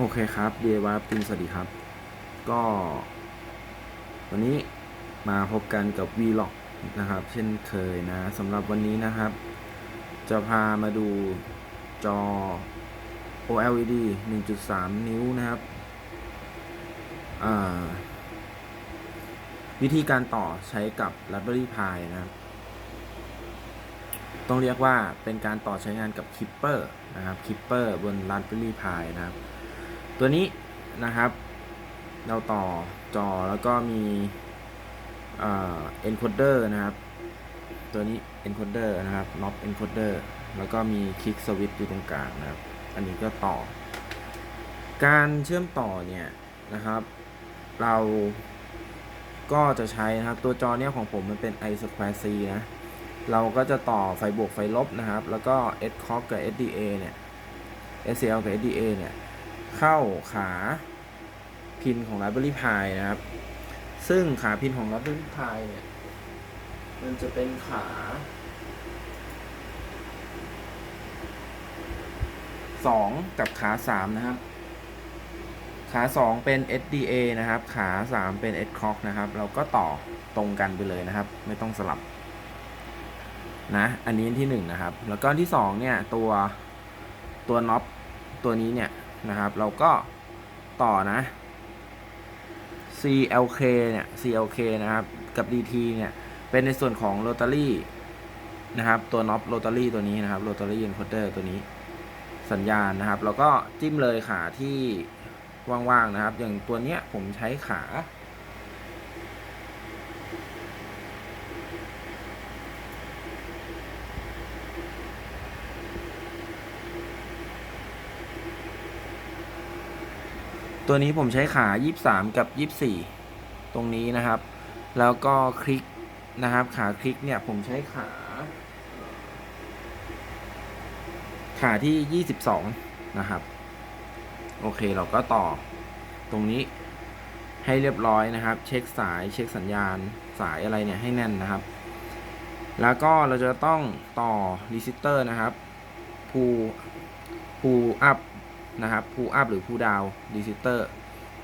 โอเคครับเดวาปินสวัสดีครับ ก็ วันนี้มาพบกันกับ Vlog นะครับ เช่นเคยนะสำหรับวันนี้นะครับ จะพามาดูจอ OLED 1.3 นิ้วนะครับ วิธีการต่อใช้กับ Raspberry Pi นะครับ ต้องเรียกว่าเป็นการต่อใช้งานกับ Keeper นะครับ Keeper บน Raspberry Pi นะครับ ตัวนี้นะครับ เราต่อจอแล้วก็มีเอ่อ encoder นะครับ ตัวนี้ encoder นะครับ knob encoder แล้วก็มีคลิกสวิตช์อยู่ตรงกลางนะครับ อันนี้ก็ต่อ การเชื่อมต่อเนี่ยนะครับ เราก็จะใช้นะครับ ตัวจอเนี่ยของผมมันเป็น i square c นะเราก็จะต่อไฟบวกไฟลบนะครับ แล้วก็ s c o p กับ SDA เนี่ย SCL กับ SDA เนี่ย เข้าขาพินของ Raspberry Pi นะครับ ซึ่งขาพินของ Raspberry Pi เนี่ย มันจะเป็นขา 2 กับขา 3 นะครับ ขา 2 เป็น SDA นะครับ ขา 3 เป็น s c o c นะครับ เราก็ต่อตรงกันไปเลยนะครับ ไม่ต้องสลับ นะ อันนี้อันที่ 1 นะครับ แล้วก็อันที่ 2 เนี่ย ตัวตัวน็อปตัวนี้เนี่ย นะครับ เราก็ต่อนะ CLK เนี่ย CLK นะครับ กับ DT เนี่ย เป็นในส่วนของโรตารี่นะครับ ตัวน็อปโรตารี่ตัวนี้นะครับโรตารี่ยืนโคดเดอร์ตัวนี้ สัญญาณนะครับเราก็จิ้มเลยขาที่ว่างๆนะครับ อย่างตัวเนี้ยผมใช้ขา ตัวนี้ผมใช้ขา 23 กับ 24 ตรงนี้นะครับ แล้วก็คลิกนะครับ ขาคลิกเนี่ยผมใช้ขา ขาที่ 22 นะครับ โอเคเราก็ต่อตรงนี้ให้เรียบร้อยนะครับ เช็คสายเช็คสัญญาณสายอะไรเนี่ยให้แน่นนะครับ แล้วก็เราจะต้องต่อรีซิสเตอร์นะครับพูพูอัพ นะครับพูอัพหรือพูดาวรีซิเตอร์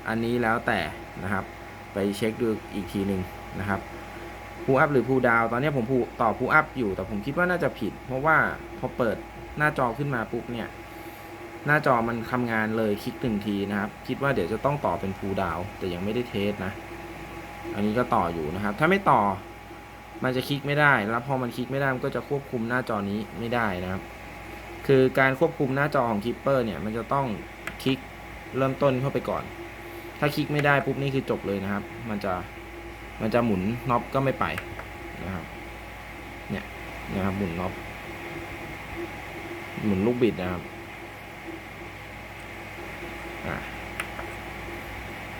อันนี้แล้วแต่นะครับ ไปเช็คดูอีกทีหนึ่งนะครับพูอัพหรือพูดาวตอนนี้ผมพูต่อพูอัพอยู่แต่ผมคิดว่าน่าจะผิด เพราะว่าพอเปิดหน้าจอขึ้นมาปุ๊บเนี่ยหน้าจอมันทำงานเลยคลิกหนึ่งทีนะครับ คิดว่าเดี๋ยวจะต้องต่อเป็นพูดาวแต่ยังไม่ได้เทสนะ อันนี้ก็ต่ออยู่นะครับ ถ้าไม่ต่อมันจะคลิกไม่ได้ แล้วพอมันคลิกไม่ได้มันก็จะควบคุมหน้าจอนี้ไม่ได้นะครับ คือการควบคุมหน้าจอของคิปเปอร์เนี่ย มันจะต้องคลิกเริ่มต้นเข้าไปก่อน ถ้าคลิกไม่ได้ปุ๊บนี่คือจบเลยนะครับ มันจะมันจะหมุนน็อปก็ไม่ไปนะครับ เนี่ยนะครับหมุนน็อปหมุนลูกบิดนะครับอะ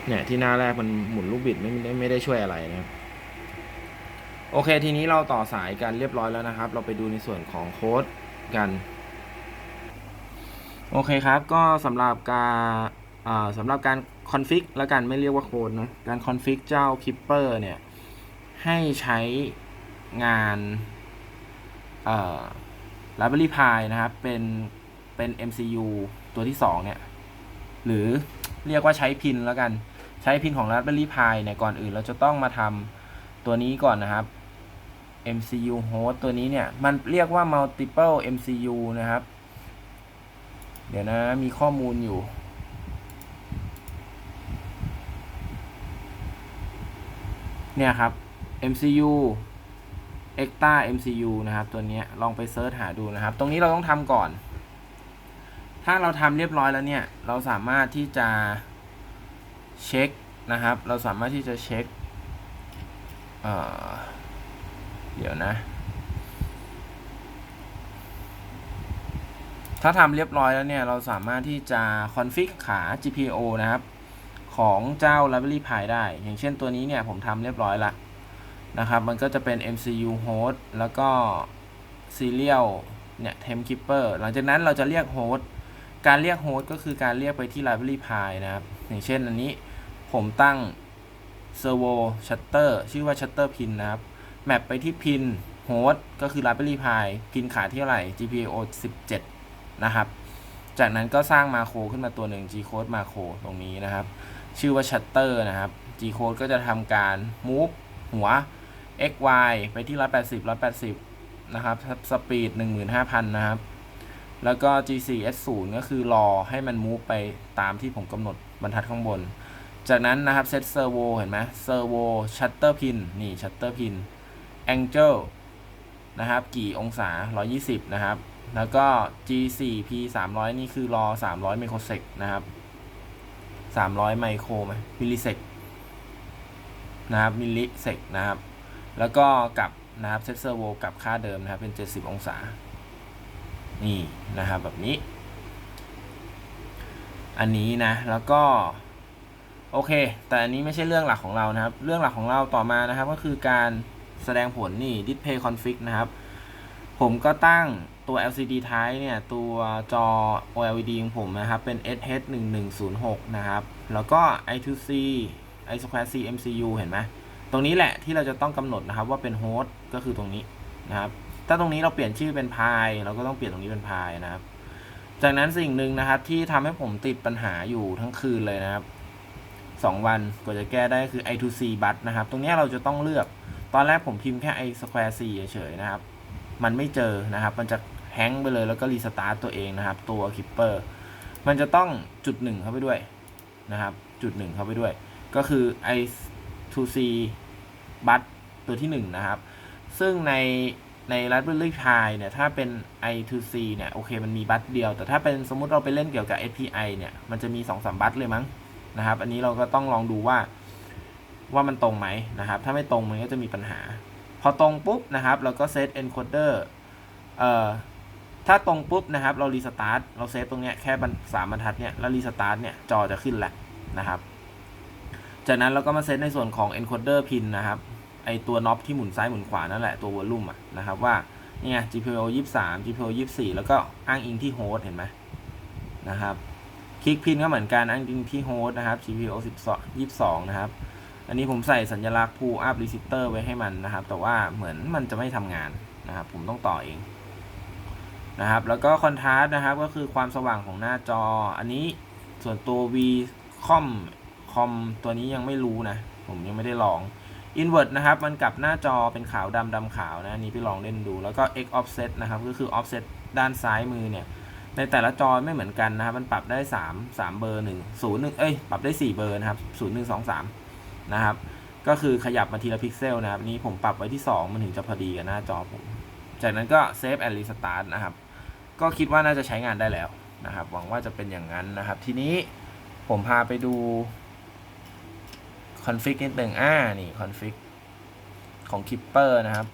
เนี่ยที่หน้าแรกมันหมุนลูกบิดไม่ได้ไม่ได้ช่วยอะไรนะครับ โอเคทีนี้เราต่อสายกันเรียบร้อยแล้วนะครับ เราไปดูในส่วนของโค้ดกัน โอเคครับ ก็สำหรับการสำหรับการคอนฟิกแล้วกันไม่เรียกว่าโค้ดนะ การคอนฟิกเจ้า Keeper เนี่ย ให้ใช้งานเอ่อ Raspberry Pi นะครับ เป็น เป็น MCU ตัวที่ 2 เนี่ย หรือเรียกว่าใช้พินแล้วกัน ใช้พินของ Raspberry Pi เนี่ย ก่อนอื่นเราจะต้องมาทำตัวนี้ก่อนนะครับ MCU host ตัวนี้เนี่ย มันเรียกว่า multiple MCU นะครับ เดี๋ยวนะมีข้อมูลอยู่ เนี่ยครับ MCU e x t a MCU นะครับตัวนี้ลองไปเซิร์ชหาดูนะครับ ตรงนี้เราต้องทำก่อน ถ้าเราทำเรียบร้อยแล้วเนี่ย เราสามารถที่จะเช็คนะครับ เราสามารถที่จะเช็คเเดี๋ยวนะ ถ้าทำเรียบร้อยแล้วเนี่ย เราสามารถที่จะคอนฟิกขา GPIO นะครับ ของเจ้า Raspberry Pi ได้ อย่างเช่นตัวนี้เนี่ย ผมทำเรียบร้อยละนะครับ มันก็จะเป็น MCU host แล้วก็ serial เนี่ย temp keeper หลังจากนั้นเราจะเรียก host การเรียก host ก็คือการเรียกไปที่ Raspberry Pi นะครับ อย่างเช่นอันนี้ผมตั้ง servo shutter ชื่อว่า shutter pin นะครับ แมปไปที่ pin host ก็คือ Raspberry Pi พินขาที่เท่าไหร่ GPIO 17 นะครับ จากนั้นก็สร้างมาโครขึ้นมาตัวหนึ่ง G code มาโครตรงนี้นะครับ ชื่อว่า shutter นะครับ G code ก็จะทำการ move หัว x y ไปที่ 180 180 นะครับสปีด15,000 นะครับ แล้วก็ G 4 S 0 ก็คือรอให้มัน move ไปตามที่ผมกำหนดบรรทัดข้างบน จากนั้นนะครับ set servo เห็นไหม servo shutter pin นี่ shutter pin angle นะครับ กี่องศา 120 นะครับ แล้วก็ G 4 P 300นี่คือรอ 300 ไมโครเซกนะครับ 300 ไมโครไหมมิลลิเซกนะครับ มิลลิเซกนะครับ แล้วก็กลับนะครับเซตเซอร์โวกับค่าเดิมนะครับ เป็น 70 องศา นี่นะครับ แบบนี้ อันนี้นะ แล้วก็โอเค แต่อันนี้ไม่ใช่เรื่องหลักของเรานะครับ เรื่องหลักของเราต่อมานะครับ ก็คือการ แสดงผลนี่ display config นะครับ ผมก็ตั้งตัว LCD type เนี่ย ตัวจอ OLED ของผมนะครับ เป็น SH1106 นะครับ แล้วก็ I2C I2C MCU เห็นไหมตรงนี้แหละที่เราจะต้องกำหนดนะครับว่าเป็นโฮสต์ก็คือตรงนี้นะครับ ถ้าตรงนี้เราเปลี่ยนชื่อเป็นพายเราก็ต้องเปลี่ยนตรงนี้เป็นพายนะครับ จากนั้นสิ่งหนึ่งนะครับที่ทำให้ผมติดปัญหาอยู่ทั้งคืนเลยนะครับสองวันกว่าจะแก้ได้คือ I2C บัตนะครับ ตรงนี้เราจะต้องเลือก ตอนแรกผมพิมพ์แค่ I square C เฉยๆนะครับ มันไม่เจอนะครับ มันจะแฮงก์ไปเลยแล้วก็รีสตาร์ตตัวเองนะครับ ตัวคิปเปอร์มันจะต้องจุดหนึ่งเข้าไปด้วยนะครับ จุดหนึ่งเข้าไปด้วย ก็คือ I2C บัตตัวที่ 1 นะครับ ซึ่งในใน Raspberry Pi เนี่ย ถ้าเป็น I2C เนี่ย โอเค มันมีบัตเดียว แต่ถ้าเป็นสมมุติเราไปเล่นเกี่ยวกับ SPI เนี่ย มันจะมี 2-3 บัตเลยมั้ง นะครับ อันนี้เราก็ต้องลองดูว่า ว่ามันตรงไหมนะครับ ถ้าไม่ตรงมันก็จะมีปัญหา พอตรงปุ๊บนะครับเราก็เซต encoder เอ่อถ้าตรงปุ๊บนะครับ เรารีสตาร์ทเราเซฟตรงเนี้ยแค่สามบรรทัดเนี่ยแล้วรีสตาร์ทเนี่ยจอจะขึ้นแหละนะครับ จากนั้นเราก็มาเซตในส่วนของ encoder pin นะครับไอตัวน็อปที่หมุนซ้ายหมุนขวานั่นแหละตัววอลลุ่มอะนะครับว่าเนี่ไง GPIO 23 GPIO 24 แล้วก็อ้างอิงที่โฮสต์เห็นไหมนะครับคลิกพินก็เหมือนกันอ้างอิงที่โฮสต์นะครับ GPIO 12 22 นะครับ อันนี้ผมใส่สัญลักษณ์ pull up resistor ไว้ให้มันนะครับ แต่ว่าเหมือนมันจะไม่ทำงานนะครับ ผมต้องต่อเองนะครับ แล้วก็คอนทราสต์นะครับ ก็คือความสว่างของหน้าจอ อันนี้ส่วนตัว V com com ตัวนี้ยังไม่รู้นะ ผมยังไม่ได้ลอง invert นะครับ มันกลับหน้าจอเป็นขาวดำดำขาวนะ อันนี้ไปลองเล่นดู แล้วก็ x offset นะครับ ก็คือ offset ด้านซ้ายมือเนี่ย ในแต่ละจอไม่เหมือนกันนะครับ มันปรับได้ 3 3 เบอร์ 1 0 1 เอ้ย ปรับได้ 4 เบอร์นะครับ 0 1 2 3 นะครับ ก็คือขยับมาทีละพิกเซลนะครับ นี้ผมปรับไว้ที่ 2 มันถึงจะพอดีกับหน้าจอผม จากนั้นก็ save and restart นะครับ ก็คิดว่าน่าจะใช้งานได้แล้วนะครับ หวังว่าจะเป็นอย่างนั้นนะครับ ทีนี้ผมพาไปดูคอนฟิกนิดหนึ่งอ่า นี่คอนฟิกของ Keeper นะครับ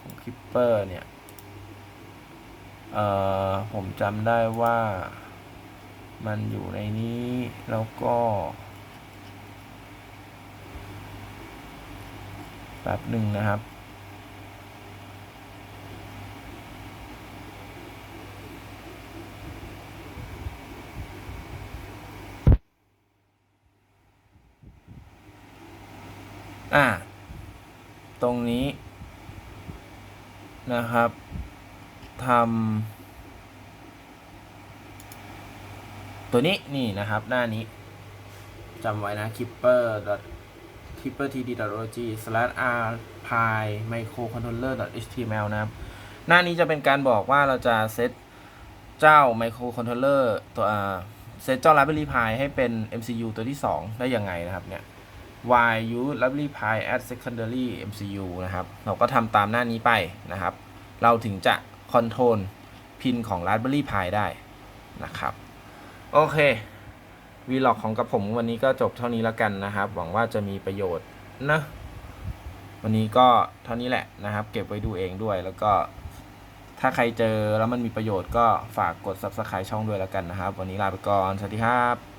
ของ Keeper เนี่ย เอ่อ ผมจำได้ว่ามันอยู่ในนี้แล้วก็ ป๊บหนึ่งนะครับอ่า ตรงนี้ นะครับทำตัวนี้นี่นะครับ หน้านี้จำไว้นะ keeper keepertd.org/rpi/microcontroller.html นะครับ หน้านี้จะเป็นการบอกว่าเราจะเซตเจ้า microcontroller ตัวเซตเจ้า Raspberry Pi ให้เป็น MCU ตัวที่ 2 ได้ยังไงนะครับเนี่ย why use Raspberry Pi as secondary MCU นะครับ เราก็ทำตามหน้านี้ไปนะครับ เราถึงจะคอนโทรลพินของ Raspberry Pi ได้นะครับ โอเค วีล็อกของกับผมวันนี้ก็จบเท่านี้แล้วกันนะครับ หวังว่าจะมีประโยชน์นะวันนี้ก็เท่านี้แหละนะครับ เก็บไว้ดูเองด้วย แล้วก็ถ้าใครเจอแล้วมันมีประโยชน์ก็ฝากกด Subscribe ช่องด้วยแล้วกันนะครับ วันนี้ลาไปก่อน สวัสดีครับ